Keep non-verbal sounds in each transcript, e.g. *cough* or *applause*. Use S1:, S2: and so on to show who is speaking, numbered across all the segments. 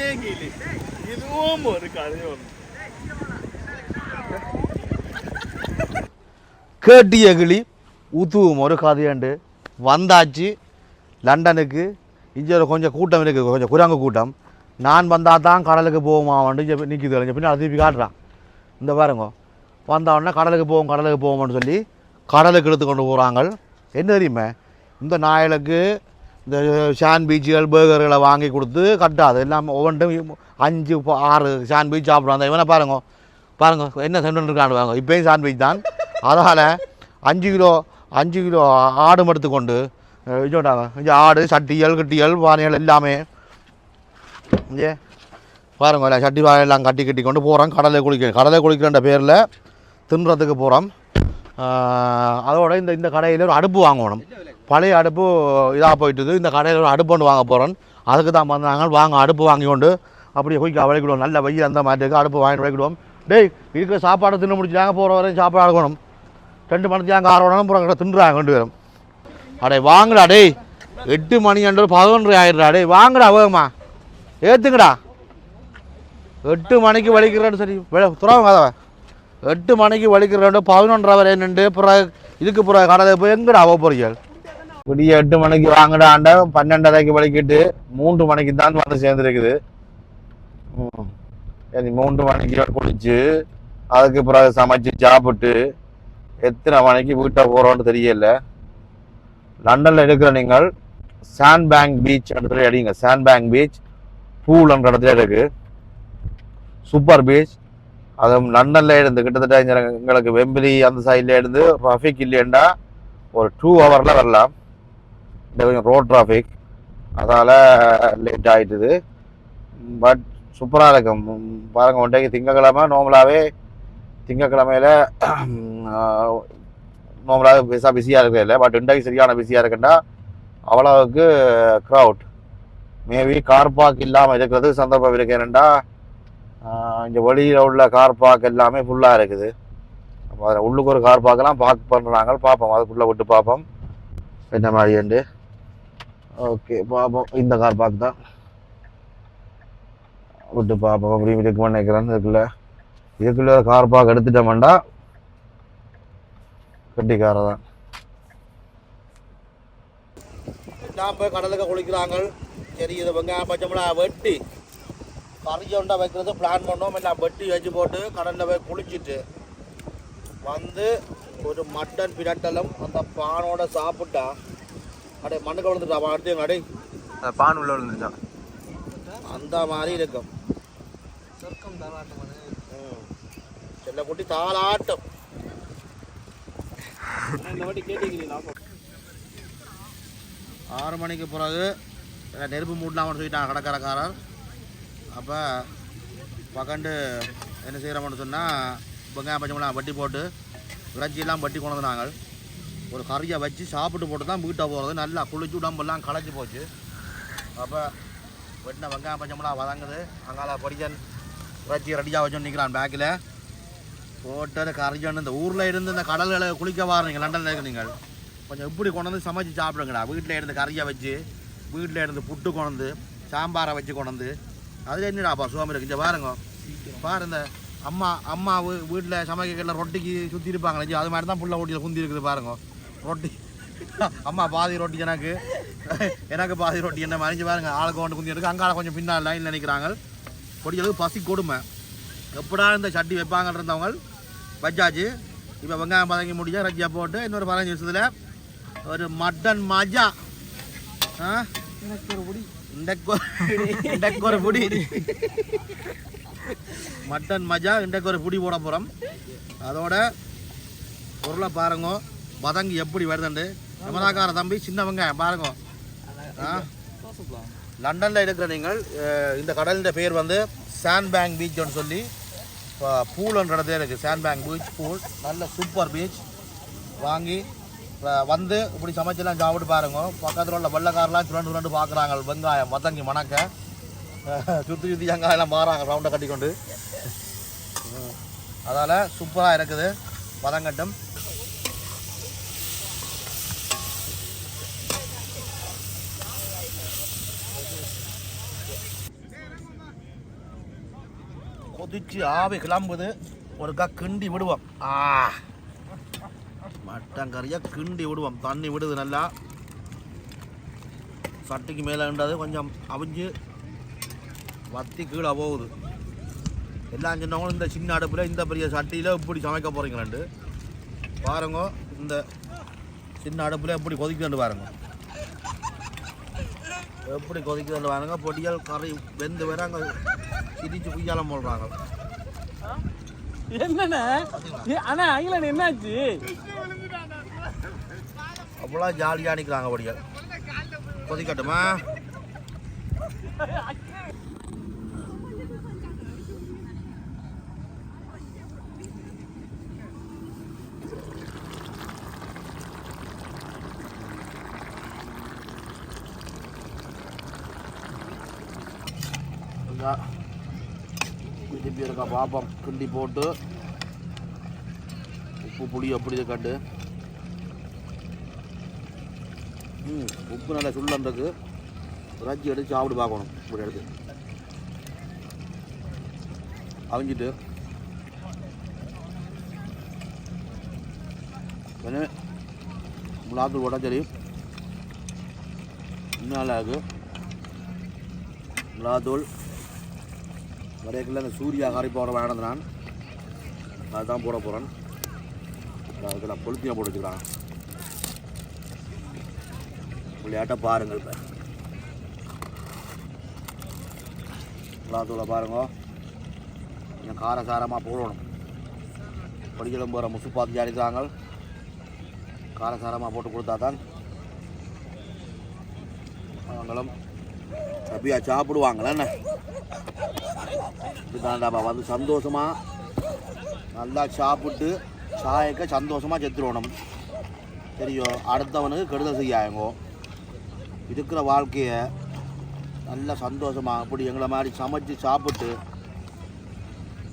S1: கதையேங்கிலி இதுவும் ஒரு கதை ஒன்று
S2: கேட்டிய கிளி ஊத்துவும் ஒரு கதையாண்டு வந்தாச்சு லண்டனுக்கு இங்கே கொஞ்சம் கூட்டம் இருக்குது கொஞ்சம் குரங்கு கூட்டம் நான் வந்தால் தான் கடலுக்கு போவோமாவன்ட்டு இங்கே நிற்கிது இங்கே பின்னாடி திருப்பி காட்டுறான் இந்த பாருங்க வந்த உடனே கடலுக்கு போவோம் கடலுக்கு போவோம்னு சொல்லி கடலுக்கு எடுத்து கொண்டு போகிறாங்க என்ன தெரியுமே இந்த நாயலுக்கு இந்த சாண்ட்விச்சுகள் பேர்கர்களை வாங்கி கொடுத்து கட்டாது எல்லாம் ஒவ்வொன்றும் அஞ்சு ஆறு சாண்ட்விச் சாப்பிடுவாங்க இவனை பாருங்க பாருங்க என்ன சென்று இருக்கான்னு பாருங்க இப்பயும் சாண்ட்விச் தான் அதனால் அஞ்சு கிலோ அஞ்சு கிலோ ஆடு எடுத்துக்கொண்டு அஹ் இதோடாங்க இங்கே ஆடு சட்டியல் கட்டியல் பானைகள் எல்லாமே இங்கே பாருங்க சட்டி பானை எல்லாம் கட்டி கட்டி கொண்டு போகிறோம் கடலை குளிக்க கடலை குளிக்கிறன்ற பேரில் தின்றதுக்கு போகிறோம் அதோட இந்த இந்த கடையில் ஒரு அடுப்பு வாங்கணும் பழைய அடுப்பு இதாக போயிட்டுது இந்த கடையில் ஒரு அடுப்பு ஒன்று வாங்க போகிறோம். அதுக்கு தான் வந்தாங்க வாங்க அடுப்பு வாங்கி கொண்டு அப்படியே போய் விளக்கிடுவோம். நல்ல வெயில் அந்த மாதிரி இருக்கு அடுப்பு வாங்கிட்டு விளக்கிடுவோம். டேய் இருக்கிற சாப்பாடை தின்னு முடிச்சாங்க போகிற வரையும் சாப்பாடு ஆகணும் ரெண்டு மணிக்கு அங்கே ஆறு மணி அப்புறம் தின்றாங்க கொண்டு வரும் அடே வாங்கடா டேய். எட்டு மணி அன்று பதினொன்று ஆயிடுறா. டேய் வாங்கடா வேகமா. ஏற்றுங்கடா எட்டு மணிக்கு வலிக்கிறேன்னு சரி துறவங்க கதவை எட்டு மணிக்கு வலிக்கிறேன் பதினொன்றரை வரை நின்று பிறகு இதுக்கு பிறகு கடலை போய் எங்கடா அவ போறீங்க? விடிய எட்டு மணிக்கு வாங்கடாண்ட பன்னெண்டரைக்கு வலிக்கிட்டு மூன்று மணிக்கு தான் வந்து சேர்ந்துருக்குது. ம். சரி மூன்று மணிக்கு குளிச்சு அதுக்கு பிறகு சமைச்சு சாப்பிட்டு எத்தனை மணிக்கு வீட்டை போகிறோன்னு தெரியல. லண்டனில் இருக்கிற நீங்கள் சாண்ட் பேங்க் பீச் இடத்துல அடிங்க சாண்ட் பேங்க் பீச் பூலன்ற இடத்துல இருக்கு. Super beach. அது லண்டனில் இருந்து கிட்டத்தட்ட எங்களுக்கு வெம்பிலி அந்த சைடில் இருந்து டிராஃபிக் இல்லையண்டா. ஒரு டூ ஹவரில் வரலாம். இந்த கொஞ்சம் ரோட் டிராஃபிக் அதால் லேட் ஆகிட்டுது பட் சூப்பராக இருக்கும் பாருங்கள் ஒன்றைக்கு திங்கக்கிழமை நார்மலாகவே திங்கக்கிழமையில் நார்மலாக பெருசாக பிஸியாக இருக்கிறது இல்லை. பட் இன்றைக்கு சரியான பிஸியாக இருக்குன்னா அவ்வளவுக்கு க்ரௌட் மேபி கார் பார்க் இல்லாமல் இருக்கிறது சந்தர்ப்பம் இருக்கு. ஏனெண்டா இங்கே வெளியில் உள்ள கார் பார்க் எல்லாமே ஃபுல்லாக இருக்குது. அப்போ அதில் உள்ளுக்கு ஒரு கார் பார்க்கெல்லாம் பார்க் பண்ணுறாங்க பார்ப்போம். அதுக்குள்ளே விட்டு பார்ப்போம். என்ன மாதிரிண்டு ஓகே பார்ப்போம் இந்த கார் பார்க் தான். விட்டு பார்ப்போம் அப்படி இருக்குன்னு நினைக்கிறேன். இதுக்குள்ள இதுக்குள்ள ஒரு கார் பார்க் எடுத்துட்டோம்டா கட்டிக்கார தான். போய் கடலுக்கு குளிக்கிறாங்க சரி இதை வெங்காயம் பச்சைமிளா வெட்டி கறிஜொண்டா வைக்கிறது பிளான் பண்ணோம் எல்லாம் வெட்டி வச்சு போட்டு கடலில் போய் குளிச்சுட்டு வந்து ஒரு மட்டன் பிரட்டலும் அந்த பானோட சாப்பிட்டா அடே மண்ணுக்கு விழுந்துட்டா அடுத்து அடே.
S3: பான் உள்ள விழுந்துருச்சான்
S2: அந்த மாதிரி இருக்கும். ம். செல்லக்குட்டி தாளாட்டம்.
S1: இந்த வாட்டி கேட்டீங்களா
S2: ஆறு மணிக்கு பிறகு நெருப்பு மூட்டலாம்னு சொல்லிட்டாங்க கடைக்காரக்காரர். அப்போ பக்கண்டு என்ன செய்கிறோம்னு சொன்னால் வெங்காயம் பச்சைமிளகா வட்டி போட்டு இறைச்சியெல்லாம் வட்டி கொண்டு வந்து நாங்கள் ஒரு கறியை வச்சு சாப்பிட்டு போட்டு தான் வீட்டை போகிறது நல்லா குளிச்சு உடம்பெல்லாம் களைச்சி போச்சு. அப்போ வெட்டின வெங்காயம் பச்சைமிளகா வதங்குது. அங்கால படிச்சன் இறைச்சி ரெடியாக வச்சு நிற்கிறான் பேக்கில். போட்டு கறிஜன் இந்த ஊரில் இருந்து இந்த கடல்களை குளிக்க வாரீங்க லண்டனில் இருக்க நீங்கள். கொஞ்சம் இப்படி கொண்டு வந்து சமைச்சு சாப்பிடுங்கடா. வீட்டில் இருந்து கறியை வச்சு வீட்டில் இருந்து புட்டு கொண்டு சாம்பாரை வச்சு கொண்டு அதில் என்னடாப்பா சுவாமி இருக்கு? இங்கே பாருங்க. பாரு இந்த அம்மா அம்மா வீட்டில் சமைக்கல ரொட்டிக்கு சுற்றி இருப்பாங்களே அது மாதிரி தான் புள்ள ஓட்டியில் குந்தி இருக்குது பாருங்க. ரொட்டி. அம்மா பாதி ரொட்டி எனக்கு. எனக்கு பாதி ரொட்டி. என்ன மறைஞ்சு பாருங்க. ஆளுக்கு கொண்டு குந்தி எடுக்க அங்கால கொஞ்சம் பின்னால் லைன் நினைக்கிறாங்க பொடிகளுக்கு பசி கொடுமை. எப்படா இந்த சட்டி வைப்பாங்க இருந்தவங்க வச்சாச்சு இப்போ வெங்காயம் பதங்கி முடிஞ்சா ரஜ்ஜா போட்டு இன்னொரு பதினஞ்சு நிமிஷத்தில் ஒரு மட்டன் மஜா. ஆ? இன்றைக்கு ஒரு- இன்றைக்கு ஒரு புடி. மட்டன் மஜா இன்றைக்கு ஒரு புடி போட போகிறோம் அதோட பொருளை பாருங்க. பதங்கு எப்படி வருதுண்டு? எமதாக்கார தம்பி சின்னவங்க பாருங்க. லண்டனில் இருக்கிற நீங்கள் இந்த கடலின் பேர் வந்து சாண்ட் பேங்க் பீச்னு சொல்லி இப்போ பூலுன்றதே இருக்குது சாண்ட் பேங்க் பீச் பூல். நல்ல சூப்பர் பீச். வாங்கி வந்து இப்படி சமைச்செல்லாம் சாப்பிட்டு பாருங்க. பக்கத்தில் உள்ள வெள்ளக்காரெலாம் சுரண்டு சுரண்டு பார்க்குறாங்க. வெங்காயம் வதங்கி மணக்க. சுற்றி சுற்றி வெங்காயம்லாம் மாறாங்க ரவுண்டை கட்டிக்கொண்டு. அதால் சூப்பராக இருக்குது. வதங்கட்டும். கொதிச்சு ஆவி கிளம்புது. ஒருக்கா கிண்டி விடுவோம். ஆ. மட்டன் கறியை கிண்டி விடுவோம். தண்ணி விடுது நல்லா. சட்டிக்கு மேலே இருந்தது கொஞ்சம் அவிஞ்சு வத்தி கீழே போகுது. எல்லாம் சொன்னவங்களும் இந்த சின்ன அடுப்பில் இந்த பெரிய சட்டியில் இப்படி சமைக்க போகிறீங்களாண்டு பாருங்க இந்த சின்ன அடுப்பில் எப்படி கொதிக்குதுன்னு பாருங்க. எப்படி கொதிக்குதுன்னு பாருங்க பொடியல் கறி வெந்து வேற அங்கே சிரிச்சு குய்யாலம் போடுறாங்க
S1: என்னண்ணே? அண்ணா அகிலன் என்னாச்சு?
S2: அவ்வளோ ஜாலியாக நிற்கிறாங்க பொடியல் கொதிக்கட்டுமா *laughs* இந்தா, பார்ப்போம் கிண்டி போட்டு உப்பு புளி அப்படி கண்டு. ம் உப்பு நல்லா சுள்ளன்றது ரஜ்ஜி எடுத்து சாப்பிட்டு பார்க்கணும் இப்படி எடுத்து அவிஞ்சிட்டு. கொஞ்சம் மிளாத்தூள் போட்டால் சரி. இன்னும் நல்லா இருக்குது மிளாத்தூள் வரையக்கில் அந்த சூர்யா ஆகாரி போகிற வேணது நான் அதுதான் போட போகிறேன் அதுக்கு நான் கொளுத்தியாக போட்டு வச்சுக்கிறான். விளையாட்டை பாருங்கள் இப்போ. மிளகாத்தூளை பாருங்க. கொஞ்சம் காரசாரமாக போடணும். படிக்கலாம் போகிற முசு பார்த்து ஜாடித்தாங்க காரசாரமாக போட்டு கொடுத்தா தான் அவங்களும் அப்படியா சாப்பிடுவாங்களே என்ன? இதுதான்டாப்பா வந்து சந்தோஷமாக நல்லா சாப்பிட்டு சாயக்க சந்தோஷமாக செத்துருவணும். தெரியும் அடுத்தவனுக்கு கெடுதல் செய்யாயங்கோ இருக்கிற வாழ்க்கையை நல்லா சந்தோஷமாக அப்படி எங்களை மாதிரி சமைச்சு சாப்பிட்டு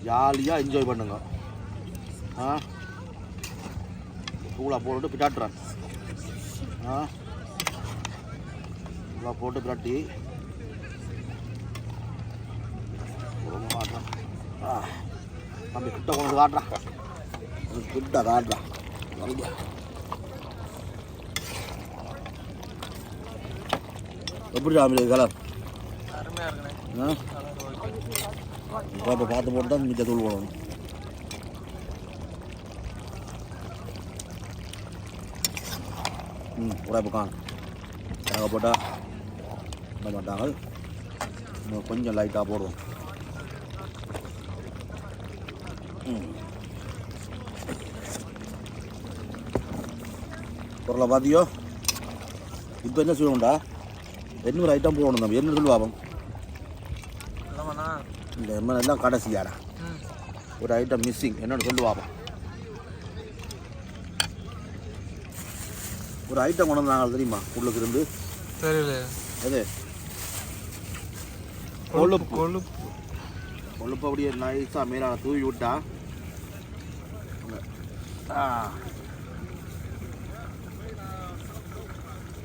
S2: ஜாலியாக என்ஜாய் பண்ணுங்க. ஆ? தூளை போட்டு பிட்டாட்டுறேன் ஆ? தூளை போட்டு பிராட்டி ரொம்ப மாட்டேன் ஆ தம்பி கிட்ட கொண்டு காட்டுறான் கிட்ட காட்டுறான் எப்படி சாமி கலர்? இப்போ பார்த்து போட்டு தான் மிச்ச தூள் போடணும். ம் உடைப்பு காணும். தேங்காய் போட்டால் பண்ண மாட்டாங்க. கொஞ்சம் லைட்டாக போடுவோம் ம் பொருளை பார்த்தியோ? இப்போ என்ன செய்யணும்டா எண்ணூறு ஐட்டம் போடணும் நம்ம. எண்ணூறு சொல்லு
S3: இல்லைம்மாண்ணா
S2: இந்த எம்எல் எல்லாம் கடைசியாடா. ஒரு ஐட்டம் மிஸ்ஸிங் என்னன்னு சொல்லு பாப்போம். ஒரு ஐட்டம் கொண்டு வந்தாங்க தெரியுமா? உள்ளுக்கு இருந்து.
S3: தெரியல.
S2: அது? கொழுப்பு
S3: கொழுப்பு.
S2: கொழுப்பு. அப்படியே நைஸாக மேலான தூவி விட்டா.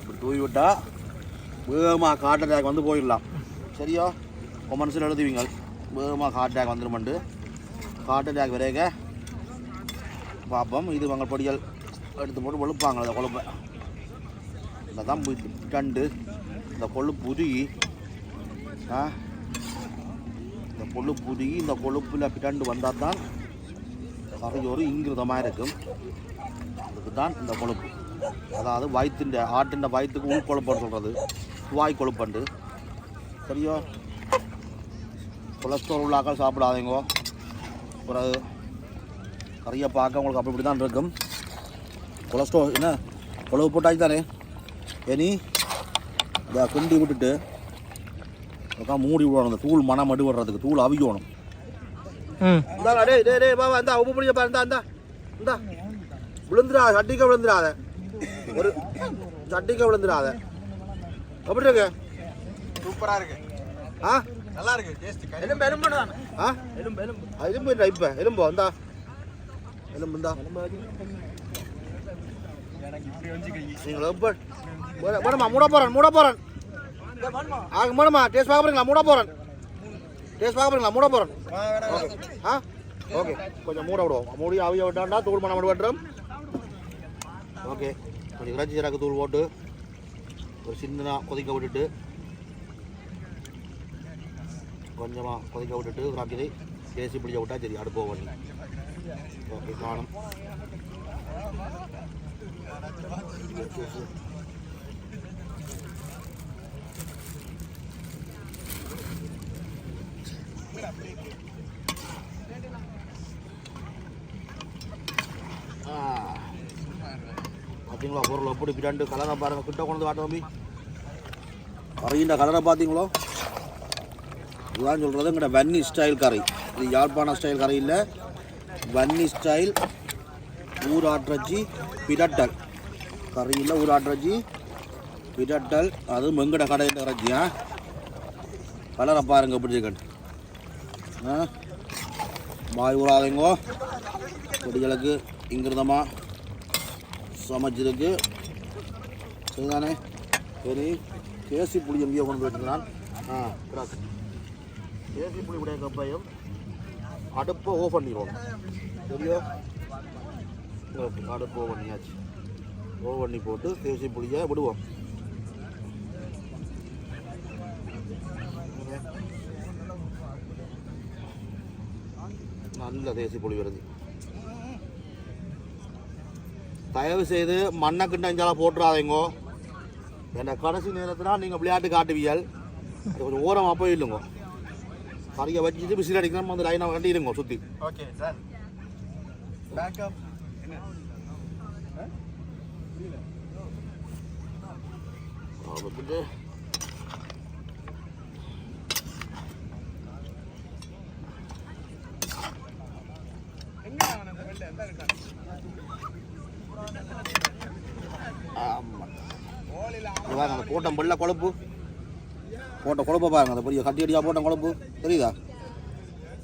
S2: இப்படி தூவி விட்டா வேகமாக ஹார்ட் அட்டாக் வந்து போயிடலாம். சரியா? உன் மனசில் எழுதுவீங்க. வேகமாக ஹார்ட் அட்டாக் வந்துருமண்டு ஹார்ட் அட்டாக் வரைக. பார்ப்போம் இது உங்கள் பொடிகள் எடுத்து போட்டு வெளுப்பாங்க அந்த கொழுப்பை. இந்த தான் கண்டு இந்த கொழுப்பு உருகி ஆ? இந்த கொழுப்பு உருகி இந்த கொழுப்பில் பிட்டாண்டு வந்தால் தான் கரையோரு இங்கிருதமாக இருக்கும். அதுக்கு தான் இந்த கொழுப்பு. அதாவது வயிற்றுண்ட ஆட்டுண்ட வயிற்றுக்கு உள் கொழுப்புன்னு சொல்கிறது வாய் கொழுப்பண்டு. சரியோ? கொலஸ்ட்ரால் உள்ளாக்கள் சாப்பிடாதீங்க. பிறகு கறியை பார்க்க உங்களுக்கு அப்படி இப்படி தான் இருக்கும். கொலஸ்ட்ரால் என்ன? கொழுப்பு போட்டாச்சு தானே இனி இந்த குண்டி விட்டுட்டு அதுக்காக மூடி விடணும். இந்த தூள் மனம் மடு விடுறதுக்கு தூள் அவிக்கணும். இந்தாடா டேய் டேய் டேய் பாபா இந்தா உப்பு பிடிச்ச பாரு இந்தா இந்தா. விழுந்துடாத சட்டிக்க விழுந்துடாத. ஒரு சட்டிக்க விழுந்துடாத. எப்படி இருக்கு?
S3: சூப்பரா இருக்கு.
S2: ஆ?
S3: நல்லா இருக்கு டேஸ்ட் எலும்பு எலும்பு தானே
S2: ஆ?
S3: எலும்பு எலும்பு.
S2: எலும்பு இல்லை இப்போ. எலும்போ இந்தா. எலும்பு இந்தா. மூட போகிறேன் மூட போகிறேன் ஆக மேடமா டேஸ்ட் பார்க்க போறீங்களா? மூட போகிறேன் டேஸ்ட் பார்க்க போறீங்களா? மூட போகிறோம் ஓகே. ஆ ஓகே. கொஞ்சம் மூட விடுவோம். மூடி அவிய விட்டாண்டா தூள் பண்ண வெட்டுறோம் ஓகே. கொஞ்சம் இறைச்சி சீரக தூள் போட்டு ஒரு சின்னதாக கொதிக்க விட்டுட்டு கொஞ்சமாக கொதிக்க விட்டுட்டு ராக்கிரி தேசி பிடிச்ச விட்டா சரி அடுப்பு பண்ணி ஓகே காணும். பார்த்தீங்களா பொருள் எப்படி பிடாண்டு கலரை பாருங்க கிட்ட கொண்டு வந்து காட்ட தம்பி. கலரை பார்த்தீங்களோ இதுதான் சொல்கிறது எங்கள்கிட்ட வன்னி ஸ்டைல் கரை இது யாழ்ப்பாண ஸ்டைல் கரை இல்லை. வன்னி ஸ்டைல் ஊராட்சி பிரட்டல் கறியில் ஊராட்சி பிரட்டல் அதுவும் மெங்கட கடையில் இறச்சியா கலரை பாருங்க எப்படி இருக்கட்டு ஆ? மாய் கொடிகளுக்கு இங்கிருந்தமாக சமைச்சிருக்கு. சரிதானே? சரி. கேசி புளி எங்கேயோ கொண்டு போயிருக்கிறான் ஆ கிராஸ். கேசி புளி உடைய கப்பையும் அடுப்பை ஓ பண்ணிடுவோம். சரியோ ஓகே அடுப்பு ஓ பண்ணியாச்சு. ஓ பண்ணி போட்டு தேசி புளியை விடுவோம். தேசி புளி வருது. தயவு செய்து மண்ணை கிண்டஞ்சால போட்டுறாதீங்கோ. என்ன கடைசி நேரத்தில் நீங்கள் விளையாட்டு காட்டுவியல் அது கொஞ்சம் ஓரமாக போயிடுங்க கறியை வச்சுட்டு விசில் அடிக்கணும் அந்த லைனை கட்டிடுங்க சுற்றி
S3: ஓகே சார் பேக்கப்
S2: விட்டுட்டு ஆமாம் இது பாருங்க அந்த கூட்டம் வெள்ளை கொழுப்பு. போட்ட கொழுப்பை பாருங்க அந்த பெரிய கட்டி அடியாக போட்ட கொழுப்பு. தெரியுதா?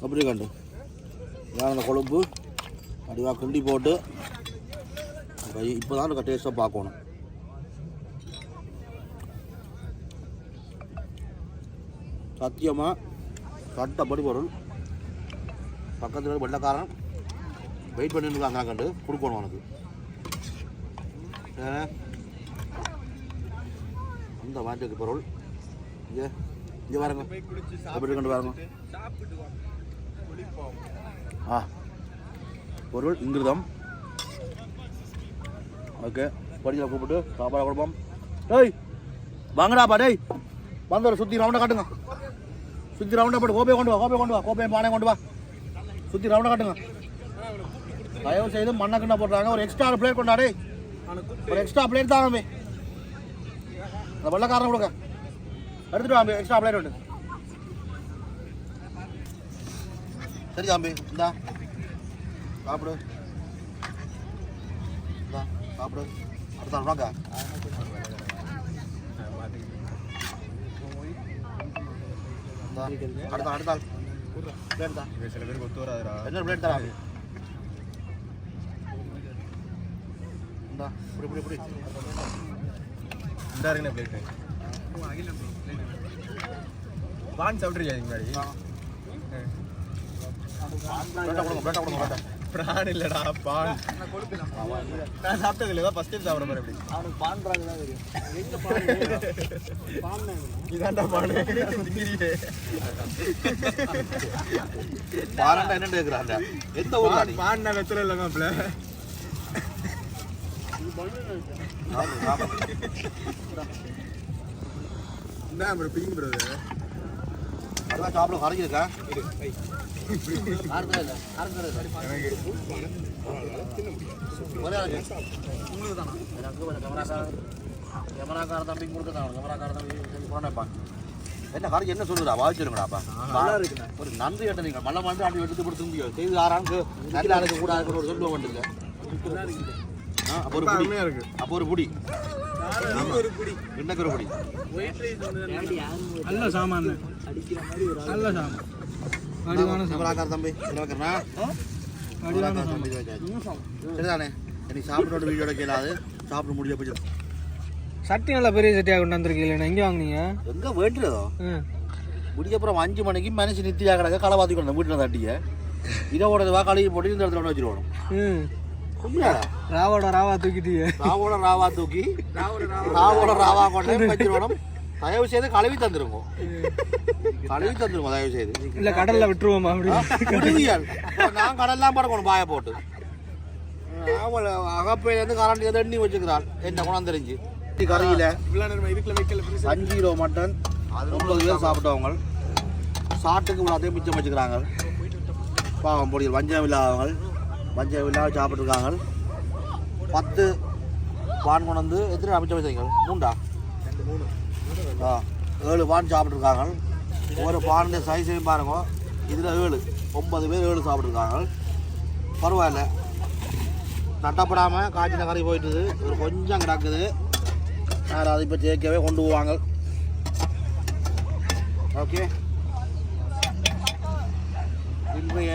S2: அப்படி கண்டு இதான் அந்த கொழுப்பு. அடிவாக கிண்டி போட்டு இப்போ தான் டேஸ்ட்டாக பார்க்கணும். சத்தியமாக சட்டப்படி பொருள். பக்கத்தில் வெள்ளக்காரன் வெயிட் பண்ணிட்டு இருக்காங்க கண்டு கொடுக்கணும் உனக்கு. அந்த வாட்டுக்கு பொருள். இங்கே இங்கே பாருங்க. எப்படி கொண்டு பாருங்க. ஆ. பொருள் இங்கிருதம். ஓகே. படியில் கூப்பிட்டு சாப்பாடு கொடுப்போம். டேய் வாங்கடாப்பா டேய். வந்து சுற்றி ரவுண்டாக காட்டுங்க. சுற்றி ரவுண்டாக போட்டு கோப்பையை கொண்டு வா கோப்பையை கொண்டு வா கோப்பையை பானை கொண்டு வா. சுற்றி ரவுண்டாக காட்டுங்க. தயவு செய்து மண்ணை கிண்ண போடுறாங்க ஒரு எக்ஸ்ட்ரா பிளேட் கொண்டாடே. ஒரு எக்ஸ்ட்ரா பிளேட் தான் தம்பி அந்த வெள்ளக்காரன் கொடுங்க. எடுத்துட்டு வாங்க எக்ஸ்ட்ரா பிளேட் உண்டு சரி தம்பி இந்தா. சாப்பிடு. இந்தா சாப்பிடு. அடுத்த வாங்க. அடுத்த அடுத்த பிளேட் தான்
S3: சில பேருக்கு ஒத்து வராதுடா.
S2: இன்னொரு பிளேட் தரா? இப்படி இப்படி
S3: இந்த இருக்குண்ணே பிளேட்டு பான் சாப்பிட்ருக்கீங்க முன்னாடி பிரான் இல்லடா பான். நான் சாப்பிட்டது இல்லை ஃபர்ஸ்ட் டைம் சாப்பிட போறேன் இப்படி
S1: அவனுக்கு பான்றாங்க தான் தெரியும். பான்
S3: இதான்டா பான்.
S2: பாரண்டா என்னன்னு கேட்குறாங்க எந்த ஊர்
S3: பான் பான் நான் வெத்தல இல்லை மாப்பிள்ள. என்ன ப்ரோ பிடிங்க ப்ரோ
S2: அதான் சாப்பிட கரைஞ்சிருக்கா ஒரே ஆளுக்கு எனக்கு கொஞ்சம் கேமராக்கார கேமராக்கார தம்பி கொடுக்குறான் கேமராக்கார தம்பி கொஞ்சம் போனேப்பா என்ன கரைஞ்சி என்ன சொல்லுறா வாதிச்சிருங்கடாப்பா ஒரு நன்றி கேட்ட நீங்கள் மல்ல மல்லி அப்படி எடுத்து கொடுத்து முடியும் செய்து ஆறாங்க நல்லா இருக்க கூடாதுன்னு ஒரு சொல்லுவோம் வேண்டியது அப்போ ஒரு புடி.
S3: இருக்கு.
S2: அப்போ ஒரு புடி.
S3: ஒரு பிடி.
S2: ஒரு புடி.
S1: நல்ல சாமான். நல்ல சாமான். அடிவான சாமான்.
S2: கேமராக்கார தம்பி தம்பி சரிதானே? எனக்கு சாப்பிட்டோட வீடியோட கேளாது சாப்பிட முடிய போச்சு
S1: சட்டி நல்ல பெரிய சட்டியாக கொண்டு வந்திருக்கீங்களா எங்கே வாங்குனீங்க?
S2: எங்க வேண்டுறதோ?
S1: ம்
S2: முடிக்கப்புறம் அஞ்சு மணிக்கு மனுஷன் நித்தியா கிடக்க களை பார்த்து கொண்டு வீட்டில் தட்டிய இரவோட வா கழுவி போட்டு இந்த இடத்துல கொண்டு வச்சிருவோம்.
S1: ராவோட ராவா தூக்கிட்டீங்க
S2: ராவோட ராவா தூக்கி ராவோட ராவா கொண்டு வச்சிருவோம் தயவு செய்து கழுவி தந்துருங்க. கழுவி தந்துருங்க தயவு செய்து.
S1: இல்ல கடல்ல விட்டுருவோமா அப்படி?
S2: முடிவியல் நான் கடல்லாம் படக்கணும் பாய போட்டு. அவள் அகப்பையிலேருந்து கரண்ட் தண்ணி வச்சுக்கிறாள் என்ன குணம் தெரிஞ்சு?
S3: இவ்வளோ வைக்கல
S2: அஞ்சு கிலோ மட்டன் ஒன்பது பேர் சாப்பிட்டவங்க. சாட்டுக்கு இவ்வளோத்தையும் மிச்சம் வச்சுக்கிறாங்க. பாவம் பொடிகள் வஞ்சம் இல்லாதவங்க. மஞ்சள் இல்லாத சாப்பிட்ருக்காங்க பத்து பான் கொண்டு வந்து எத்தனை அமைச்சர் வச்சுங்க மூண்டா ஆ ஏழு பான் சாப்பிட்ருக்காங்க ஒரு பானுடைய சைஸையும் பாருங்க. இதில் ஏழு ஒன்பது பேர் ஏழு சாப்பிட்ருக்காங்க பரவாயில்ல. நட்டப்படாமல் காய்ச்சின கறி போயிட்டுது. ஒரு கொஞ்சம் கிடக்குது. யாரும் அதை இப்போ ஜெயிக்கவே கொண்டு போவாங்க. ஓகே இன்றைய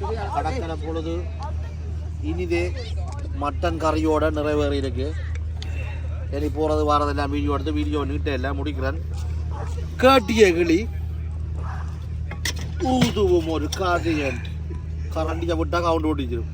S2: கடற்கரை பொழுது இனிதே மட்டன் கறியோட நிறைவேறி இருக்கு இனி போகிறது வாரதெல்லாம் வீடியோ எடுத்து வீடியோ நீட்டை எல்லாம் முடிக்கிறேன். காட்டிய கிளி ஊதுவும் ஒரு காதியன். கரண்டியை விட்டா கவுண்ட் ஓட்டிச்சிடும்